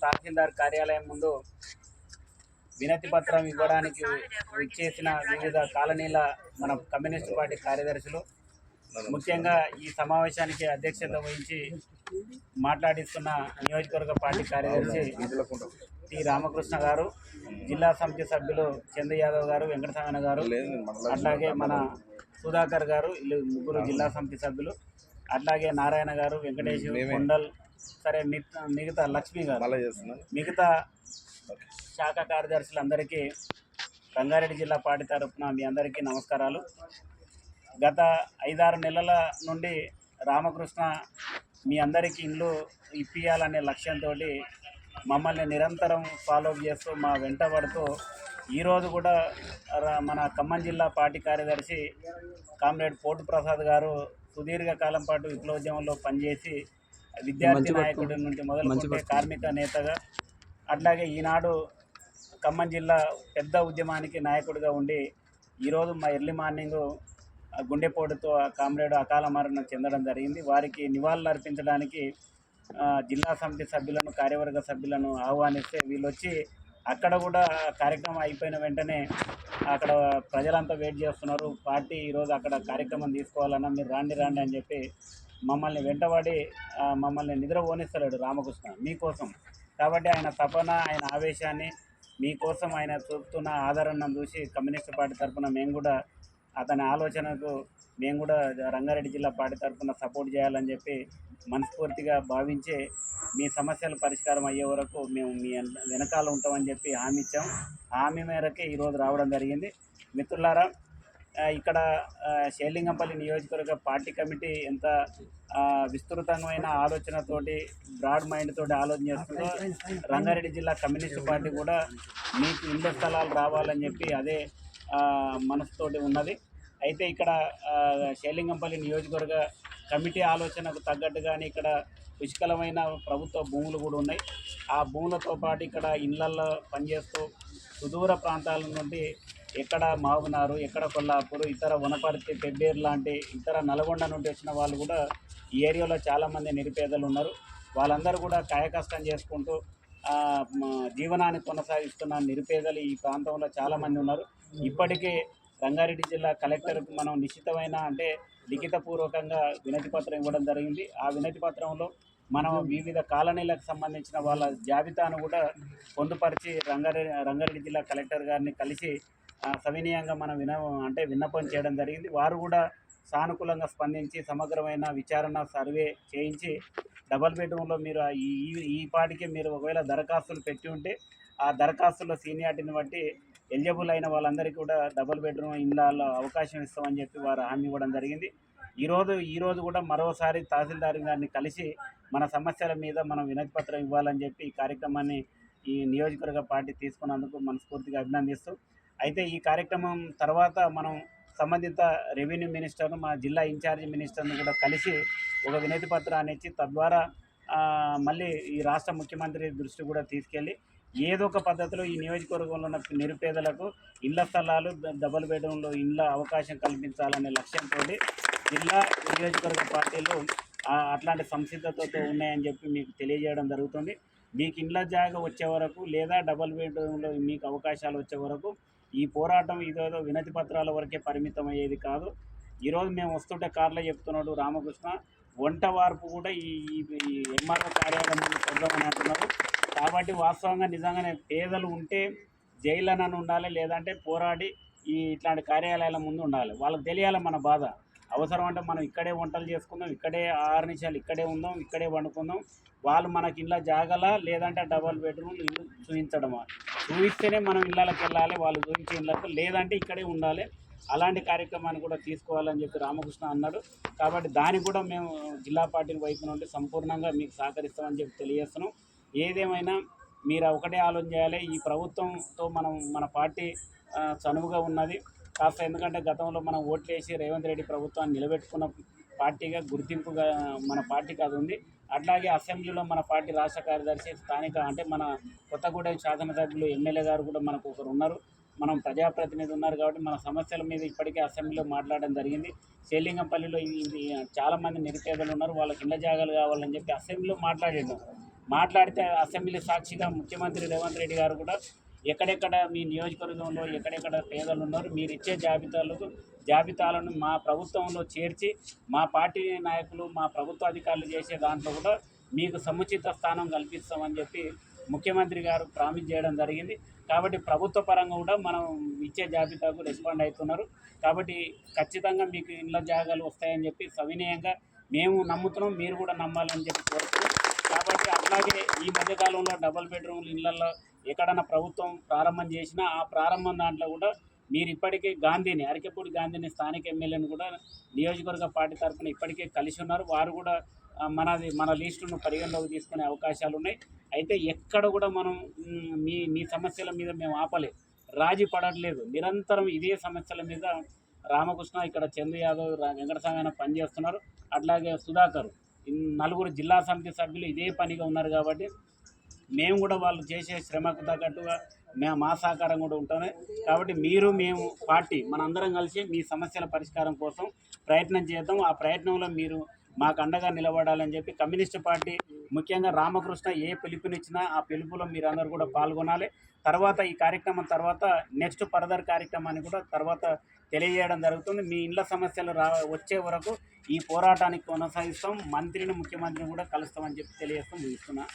తహసీల్దార్ కార్యాలయం ముందు వినతి పత్రం ఇవ్వడానికి ఇచ్చేసిన వివిధ కాలనీల మన కమ్యూనిస్ట్ పార్టీ కార్యదర్శులు ముఖ్యంగా ఈ సమావేశానికి అధ్యక్షత వహించి మాట్లాడిస్తున్న నియోజకవర్గ పార్టీ కార్యదర్శి టి రామకృష్ణ గారు జిల్లా సమితి సభ్యులు చంద్ర యాదవ్ గారు వెంకటస్వామి గారు అట్లాగే మన సుధాకర్ గారు ముగ్గురు జిల్లా సమితి సభ్యులు అట్లాగే నారాయణ గారు వెంకటేష్ కొండల్ సరే మిగతా లక్ష్మి గారు. మిగతా శాఖ కార్యదర్శులందరికీ రంగారెడ్డి జిల్లా పార్టీ తరఫున మీ అందరికీ నమస్కారాలు. గత ఐదారు నెలల నుండి రామకృష్ణ మీ అందరికీ ఇల్లు ఇప్పియాలనే లక్ష్యంతో మమ్మల్ని నిరంతరం ఫాలో చేస్తూ మా వెంట పడుతూ ఈరోజు కూడా మన ఖమ్మం జిల్లా పార్టీ కార్యదర్శి కామ్రేడ్ పోటు ప్రసాద్ గారు సుదీర్ఘ కాలం పాటు విప్లవోద్యమంలో పనిచేసి విద్యార్థి నాయకుడి నుండి మొదలుకుంటే కార్మిక నేతగా అట్లాగే ఈనాడు ఖమ్మం జిల్లా పెద్ద ఉద్యమానికి నాయకుడిగా ఉండి ఈరోజు మా ఎర్లీ మార్నింగ్ గుండెపోటుతో ఆ కామ్రేడ్ అకాల మరణం చెందడం జరిగింది. వారికి నివాళులు అర్పించడానికి జిల్లా సమితి సభ్యులను కార్యవర్గ సభ్యులను ఆహ్వానిస్తే వీళ్ళు వచ్చి అక్కడ కూడా కార్యక్రమం అయిపోయిన వెంటనే అక్కడ ప్రజలంతా వెయిట్ చేస్తున్నారు. పార్టీ ఈరోజు అక్కడ కార్యక్రమం తీసుకోవాలన్నా మీరు రాండి రాండి అని చెప్పి మమ్మల్ని వెంటబడి మమ్మల్ని నిద్ర పోనిస్తలేడు రామకృష్ణ మీకోసం. కాబట్టి ఆయన తపన ఆయన ఆవేశాన్ని మీకోసం ఆయన చూపుతున్న ఆదరణను చూసి కమ్యూనిస్ట్ పార్టీ తరఫున మేము కూడా అతని ఆలోచనకు మేము కూడా రంగారెడ్డి జిల్లా పార్టీ తరఫున సపోర్ట్ చేయాలని చెప్పి మనస్ఫూర్తిగా భావించి మీ సమస్యలు పరిష్కారం అయ్యే వరకు మేము మీ వెనకాల ఉంటామని చెప్పి హామీ ఇచ్చాం. హామీ మేరకే ఈరోజు రావడం జరిగింది. మిత్రులారా ఇక్కడ ఆ, షేర్లింగంపల్లి నియోజకవర్గ పార్టీ కమిటీ ఎంత విస్తృతమైన ఆలోచనతోటి బ్రాడ్ మైండ్ తోటి ఆలోచన చేస్తుందో రంగారెడ్డి జిల్లా కమ్యూనిస్ట్ పార్టీ కూడా మీకు ఇళ్ళ స్థలాలు రావాలని చెప్పి అదే మనసుతోటి ఉన్నది. అయితే ఇక్కడ ఆ, షేర్లింగంపల్లి నియోజకవర్గ కమిటీ ఆలోచనకు తగ్గట్టుగానే ఇక్కడ పుష్కలమైన ప్రభుత్వ భూములు కూడా ఉన్నాయి. ఆ భూములతో పాటు ఇక్కడ ఇళ్ళల్లో పనిచేస్తూ సుదూర ప్రాంతాల నుండి ఎక్కడ మాగునారు ఎక్కడ కొల్లాపూరు ఇతర వనపర్తి పెబ్బేరు లాంటి ఇతర నల్గొండ నుండి వచ్చిన వాళ్ళు కూడా ఈ ఏరియాలో చాలామంది నిరుపేదలు ఉన్నారు. వాళ్ళందరూ కూడా కాయకష్టం చేసుకుంటూ జీవనాన్ని కొనసాగిస్తున్న నిరుపేదలు ఈ ప్రాంతంలో చాలామంది ఉన్నారు. ఇప్పటికే రంగారెడ్డి జిల్లా కలెక్టర్కు మనం నిశ్చితమైన అంటే లిఖితపూర్వకంగా వినతి పత్రం ఇవ్వడం జరిగింది. ఆ వినతి పత్రంలో మనం వివిధ కాలనీలకు సంబంధించిన వాళ్ళ జాబితాను కూడా పొందుపరిచి రంగారెడ్డి రంగారెడ్డి జిల్లా కలెక్టర్ గారిని కలిసి సవినీయంగా మనం విన అంటే విన్నపం చేయడం జరిగింది. వారు కూడా సానుకూలంగా స్పందించి సమగ్రమైన విచారణ సర్వే చేయించి డబల్ బెడ్రూమ్లో మీరు ఈ ఈ- ఈ పాటికి మీరు ఒకవేళ దరఖాస్తులు పెట్టి ఉంటే ఆ దరఖాస్తుల్లో సీనియార్టీని బట్టి ఎలిజిబుల్ అయిన వాళ్ళందరికీ కూడా డబుల్ బెడ్రూమ్ ఇళ్ళలో అవకాశం ఇస్తామని చెప్పి వారు హామీ ఇవ్వడం జరిగింది. ఈరోజు ఈరోజు కూడా మరోసారి తహసీల్దార్ గారిని కలిసి మన సమస్యల మీద మనం వినతి పత్రం ఇవ్వాలని చెప్పి ఈ కార్యక్రమాన్ని ఈ నియోజకవర్గ పార్టీ తీసుకున్నందుకు మనస్ఫూర్తిగా అభినందిస్తూ అయితే ఈ కార్యక్రమం తర్వాత మనం సంబంధిత రెవెన్యూ మినిస్టర్ను మా జిల్లా ఇన్ఛార్జి మినిస్టర్ను కూడా కలిసి ఒక వినతి పత్రాన్ని ఇచ్చి తద్వారా మళ్ళీ ఈ రాష్ట్ర ముఖ్యమంత్రి దృష్టి కూడా తీసుకెళ్ళి ఏదో ఒక పద్ధతిలో ఈ నియోజకవర్గంలో ఉన్న నిరుపేదలకు ఇళ్ళ స్థలాలు ద- డబుల్ బెడ్రూమ్లో ఇళ్ళ అవకాశం కల్పించాలనే లక్ష్యంతో జిల్లా నియోజకవర్గ పార్టీలు అట్లాంటి సంసిద్ధతతో ఉన్నాయని చెప్పి మీకు తెలియజేయడం జరుగుతుంది. మీకు ఇండ్ల జాగా వచ్చే వరకు లేదా డబుల్ బెడ్రూమ్లో మీకు అవకాశాలు వచ్చే వరకు ఈ పోరాటం ఇదేదో వినతి పత్రాల వరకే పరిమితం అయ్యేది కాదు. ఈరోజు మేము వస్తుంటే కార్లో చెప్తున్నాడు రామకృష్ణ. వంట వార్పు కూడా ఈ ఎంఆర్ఓ కార్యాలయం ముందు అంటున్నారు. కాబట్టి వాస్తవంగా నిజంగానే పేదలు ఉంటే జైలనని ఉండాలి లేదంటే పోరాడి ఈ ఇట్లాంటి కార్యాలయాల ముందు ఉండాలి. వాళ్ళకి తెలియాలి మన బాధ. అవసరం అంటే మనం ఇక్కడే వంటలు చేసుకుందాం ఇక్కడే ఆరు నిమిషాలు ఇక్కడే ఉందాం ఇక్కడే వండుకుందాం. వాళ్ళు మనకి ఇంట్లో జాగలా లేదంటే డబల్ బెడ్రూమ్ ఇల్లు చూపించడమా చూపిస్తేనే మనం ఇళ్ళకి వెళ్ళాలి వాళ్ళు చూపించే ఇళ్ళకు లేదంటే ఇక్కడే ఉండాలి. అలాంటి కార్యక్రమాన్ని కూడా తీసుకోవాలని చెప్పి రామకృష్ణ అన్నాడు. కాబట్టి దానికి కూడా మేము జిల్లా పార్టీ వైపు నుండి సంపూర్ణంగా మీకు సహకరిస్తామని చెప్పి తెలియజేస్తున్నాం. ఏదేమైనా మీరు ఒకటే ఆలోచన చేయాలి. ఈ ప్రభుత్వంతో మనం మన పార్టీ చనువుగా ఉన్నది. కాస్త ఎందుకంటే గతంలో మనం ఓట్లు వేసి రేవంత్ రెడ్డి ప్రభుత్వాన్ని నిలబెట్టుకున్న పార్టీగా గుర్తింపుగా మన పార్టీకి అది ఉంది. అట్లాగే అసెంబ్లీలో మన పార్టీ రాష్ట్ర కార్యదర్శి స్థానిక అంటే మన కొత్తగూడెం శాసనసభ్యులు ఎమ్మెల్యే గారు కూడా మనకు ఒకరు ఉన్నారు. మనం ప్రజాప్రతినిధి ఉన్నారు కాబట్టి మన సమస్యల మీద ఇప్పటికే అసెంబ్లీలో మాట్లాడడం జరిగింది. శేలింగంపల్లిలో ఇది చాలామంది నిరుపేదలు ఉన్నారు. వాళ్ళకి ఇళ్ళ జాగాలు కావాలని చెప్పి అసెంబ్లీలో మాట్లాడాడు. మాట్లాడితే అసెంబ్లీ సాక్షిగా ముఖ్యమంత్రి రేవంత్ రెడ్డి గారు కూడా ఎక్కడెక్కడ మీ నియోజకవర్గంలో ఎక్కడెక్కడ పేదలు ఉన్నారు మీరు ఇచ్చే జాబితాలకు జాబితాలను మా ప్రభుత్వంలో చేర్చి మా పార్టీ నాయకులు మా ప్రభుత్వ అధికారులు చేసే దాంట్లో కూడా మీకు సముచిత స్థానం కల్పిస్తామని చెప్పి ముఖ్యమంత్రి గారు ప్రామిస్ చేయడం జరిగింది. కాబట్టి ప్రభుత్వ పరంగా కూడా మనం ఇచ్చే జాబితాకు రెస్పాండ్ అవుతున్నారు. కాబట్టి ఖచ్చితంగా మీకు ఇళ్ళ జాగాలు వస్తాయని చెప్పి సవినయంగా మేము నమ్ముతున్నాం మీరు కూడా నమ్మాలని చెప్పి కోరుతున్నాం. కాబట్టి అట్లాగే ఈ మధ్యకాలంలో డబుల్ బెడ్రూమ్ ఇళ్ళలో ఎక్కడన్నా ప్రభుత్వం ప్రారంభం చేసినా ఆ ప్రారంభం దాంట్లో కూడా మీరు ఇప్పటికే గాంధీని అరకెపూడి గాంధీని స్థానిక ఎమ్మెల్యేని కూడా నియోజకవర్గ పార్టీ తరఫున ఇప్పటికే కలిసి ఉన్నారు. వారు కూడా మనది మన లిస్టును పరిగణలోకి తీసుకునే అవకాశాలు ఉన్నాయి. అయితే ఎక్కడ కూడా మనం మీ మీ సమస్యల మీద మేము ఆపలేదు. రాజీ పడట్లేదు. నిరంతరం ఇదే సమస్యల మీద రామకృష్ణ ఇక్కడ చందు యాదవ్ రా- వెంకటస్వామి పనిచేస్తున్నారు. అట్లాగే సుధాకర్ నలుగురు జిల్లా సమితి సభ్యులు ఇదే పనిగా ఉన్నారు కాబట్టి మేము కూడా వాళ్ళు చేసే శ్రమకు తగ్గట్టుగా మేము మా సహకారం కూడా ఉంటుంది. కాబట్టి మీరు మేము పార్టీ మనందరం కలిసి మీ సమస్యల పరిష్కారం కోసం ప్రయత్నం చేద్దాం. ఆ ప్రయత్నంలో మీరు మాకు అండగా నిలబడాలని చెప్పి కమ్యూనిస్ట్ పార్టీ ముఖ్యంగా రామకృష్ణ ఏ పిలుపునిచ్చినా ఆ పిలుపులో మీరు అందరూ కూడా పాల్గొనాలి. తర్వాత ఈ కార్యక్రమం తర్వాత నెక్స్ట్ ఫర్దర్ కార్యక్రమాన్ని కూడా తర్వాత తెలియజేయడం జరుగుతుంది. మీ ఇండ్ల సమస్యలు రా వచ్చే వరకు ఈ పోరాటానికి కొనసాగిస్తాం. మంత్రిని ముఖ్యమంత్రిని కూడా కలుస్తామని చెప్పి తెలియజేస్తాం ముగిస్తున్నా.